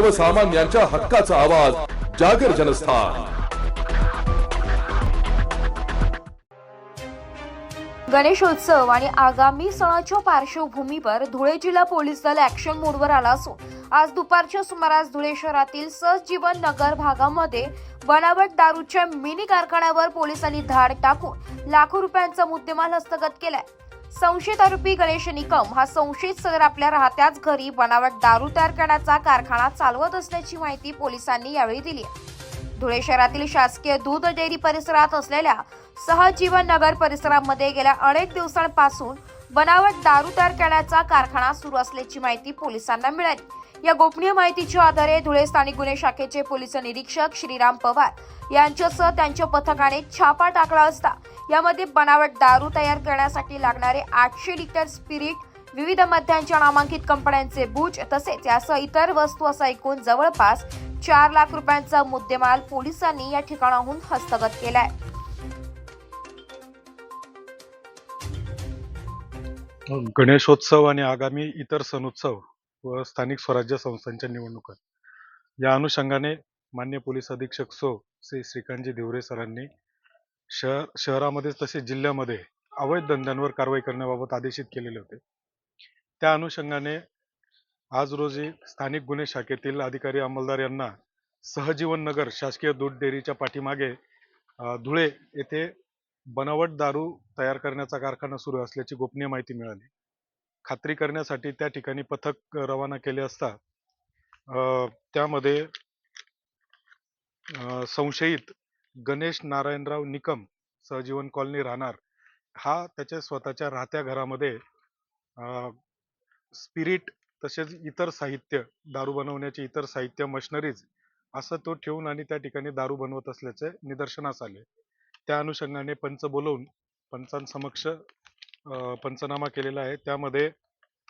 सर्वसामान्यांच्या हक्काचा आवाज जागर जनस्थान. गणेशोत्सव आणि आगामी सणाच्या पार्श्वभूमीवर धुळे जिल्हा पोलीस दल ऍक्शन मोडवर आला असून आज दुपारच्या सुमारास धुळे शहरातील सहजीवन नगर भागामध्ये बनावट दारूच्या मिनी कारखान्यावर पोलिसांनी धाड टाकून लाखो रुपयांचा मुद्देमाल हस्तगत केलाय. संशयित आरोपी गणेश निकम हा संशयित सदर आपल्या राहत्याच घरी बनावट दारू तयार करण्याचा कारखाना चालवत असल्याची माहिती पोलिसांनी यावेळी दिली धुळे शहरातील शासकीय दूध डेअरी परिसरात असलेल्या सहजीवन नगर परिसरामध्ये गेल्या अनेक दिवसांपासून बनावट दारू तयार करण्याचा कारखाना सुरू असल्याची माहिती पोलिसांना मिळाली. या गोपनीय माहितीच्या आधारे धुळे स्थानिक गुन्हे शाखेचे पोलीस निरीक्षक श्रीराम पवार यांच्यासह त्यांच्या पथकाने छापा टाकला असता यामध्ये बनावट दारू तयार करण्यासाठी लागणारे आठशे लिटर स्पिरिट विविध मद्यांच्या नामांकित कंपन्यांचे बूच तसेच यासह इतर वस्तू असा एकूण जवळपास चार लाख रुपयांचा मुद्देमाल पोलिसांनी या ठिकाणाहून हस्तगत केलाय. गणेशोत्सव आणि आगामी इतर सणोत्सव व स्थानिक स्वराज्य संस्थांच्या निवडणुका. या अनुषंगाने मान्य पोलीस अधीक्षक सो श्री श्रीकांतजी देवरे सरांनी शहर शहरामध्येच तसेच जिल्ह्यामध्ये अवैध धंद्यांवर कारवाई करण्याबाबत आदेशित केलेले होते. त्या अनुषंगाने आज रोजी स्थानिक गुन्हे शाखेतील अधिकारी अंमलदार यांना सहजीवन नगर शासकीय दूध डेअरीच्या पाठीमागे धुळे येथे बनावट दारू तयार करण्याचा कारखाना सुरू असल्याची गोपनीय माहिती मिळाली. खात्री करण्यासाठी त्या ठिकाणी पथक रवाना केले असता त्यामध्ये संशयित गणेश नारायणराव निकम सहजीवन कॉलनी राहणार. हा त्याच्या स्वतःच्या राहत्या घरामध्ये स्पिरिट तसेच इतर साहित्य दारू बनवण्याचे इतर साहित्य मशिनरीज असं तो ठेवून आणि त्या ठिकाणी दारू बनवत असल्याचे निदर्शनास आले. त्या अनुषंगाने पंच बोलवून पंचांसमक्ष पंचनामा केलेला आहे. त्यामध्ये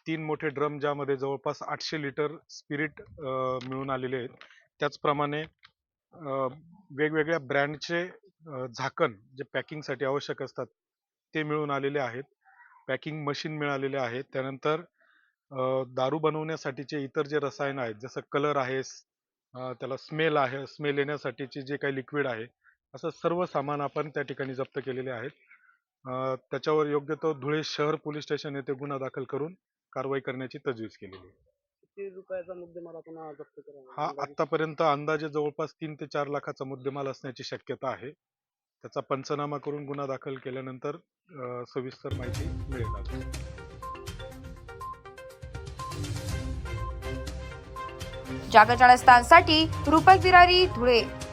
तीन मोठे ड्रम ज्यामध्ये जवळपास आठशे लिटर स्पिरिट मिळून आलेले आहेत. त्याचप्रमाणे वेगवेगळ्या ब्रँडचे झाकण जे पॅकिंगसाठी आवश्यक असतात ते मिळून आलेले आहेत. पॅकिंग मशीन मिळालेले आहेत. त्यानंतर दारू बनवण्यासाठीचे इतर जे रसायन आहेत जसं कलर आहे त्याला स्मेल आहे स्मेल येण्यासाठीचे जे काही लिक्विड आहे असं सर्व सामान आपण त्या ठिकाणी जप्त केलेले आहेत. त्याच्यावर योग्य तो धुळे शहर पोलीस स्टेशन येथे गुन्हा दाखल करून कारवाई करण्याची तजवीज केलेली आहे. किती रुपयाचा मुद्देमाल आपण हा जप्त केला हा आतापर्यंत अंदाजे जवळपास तीन ते चार लाखाचा मुद्देमाल असण्याची शक्यता आहे. त्याचा पंचनामा करून गुन्हा दाखल केल्यानंतर अ, सविस्तर माहिती मिळेल आता. जागरणस्थानसाठी रुपक बिरारी धुळे.